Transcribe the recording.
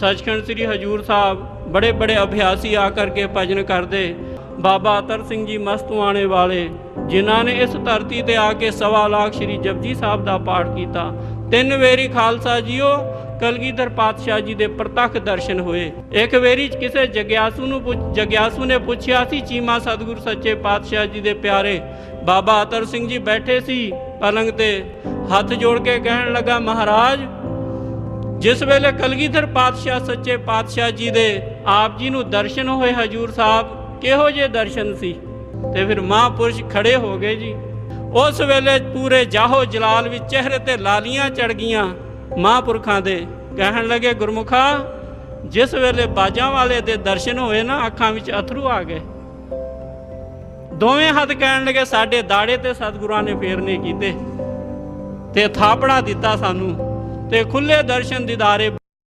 ਸੱਚਖੰਡ ਸ੍ਰੀ ਹਜੂਰ ਸਾਹਿਬ ਬੜੇ ਬੜੇ ਅਭਿਆਸੀ ਆ ਕਰਕੇ ਭਜਨ ਕਰਦੇ। ਬਾਬਾ ਅਤਰ ਸਿੰਘ ਜੀ ਮਸਤੂਆਣੇ ਵਾਲੇ ਜਿਨ੍ਹਾਂ ਨੇ ਇਸ ਧਰਤੀ ਤੇ ਆ ਕੇ ਸਵਾ ਲੱਖ ਸ੍ਰੀ ਜਪਜੀ ਸਾਹਿਬ ਦਾ ਪਾਠ ਕੀਤਾ। ਤਿੰਨ ਵੇਰੀ ਖਾਲਸਾ ਜੀਓ, ਕਲਗੀਧਰ ਪਾਤਸ਼ਾਹ ਜੀ ਦੇ ਪ੍ਰਤੱਖ ਦਰਸ਼ਨ ਹੋਏ। ਇੱਕ ਵੇਰੀ ਕਿਸੇ ਜਗਿਆਸੂ ਨੂੰ ਪੁੱਛ- ਜਗਿਆਸੂ ਨੇ ਪੁੱਛਿਆ ਸੀ, ਚੀਮਾ ਸਤਿਗੁਰੂ ਸੱਚੇ ਪਾਤਸ਼ਾਹ ਜੀ ਦੇ ਪਿਆਰੇ, ਬਾਬਾ ਅਤਰ ਸਿੰਘ ਜੀ ਬੈਠੇ ਸੀ ਪਲੰਗ ਤੇ। ਹੱਥ ਜੋੜ ਕੇ ਕਹਿਣ ਲੱਗਾ, ਮਹਾਰਾਜ ਜਿਸ ਵੇਲੇ ਕਲਗੀਧਰ ਪਾਤਸ਼ਾਹ ਸੱਚੇ ਪਾਤਸ਼ਾਹ ਜੀ ਦੇ ਆਪ ਜੀ ਨੂੰ ਦਰਸ਼ਨ ਹੋਏ ਹਜੂਰ ਸਾਹਿਬ, ਕਿਹੋ ਜਿਹੇ ਦਰਸ਼ਨ ਸੀ? ਤੇ ਫਿਰ ਮਹਾਂਪੁਰਸ਼ ਖੜੇ ਹੋ ਗਏ ਜੀ। ਉਸ ਵੇਲੇ ਪੂਰੇ ਜਾਹੋ ਜਲਾਲ ਵਿੱਚ ਚਿਹਰੇ ਤੇ ਲਾਲੀਆਂ ਚੜ ਗਈਆਂ ਮਹਾਂਪੁਰਖਾਂ ਦੇ। ਕਹਿਣ ਲੱਗੇ, ਗੁਰਮੁਖਾ, ਜਿਸ ਵੇਲੇ ਬਾਜਾਂ ਵਾਲੇ ਦੇ ਦਰਸ਼ਨ ਹੋਏ ਨਾ, ਅੱਖਾਂ ਵਿੱਚ ਅਥਰੂ ਆ ਗਏ। ਦੋਵੇਂ ਹੱਥ ਕਹਿਣ ਲੱਗੇ, ਸਾਡੇ ਦਾੜੇ ਤੇ ਸਤਿਗੁਰਾਂ ਨੇ ਫੇਰਨੇ ਕੀਤੇ ਤੇ ਥਾਪੜਾ ਦਿੱਤਾ ਸਾਨੂੰ। ਤੇ ਖੁੱਲੇ ਦਰਸ਼ਨ ਦਿਦਾਰੇ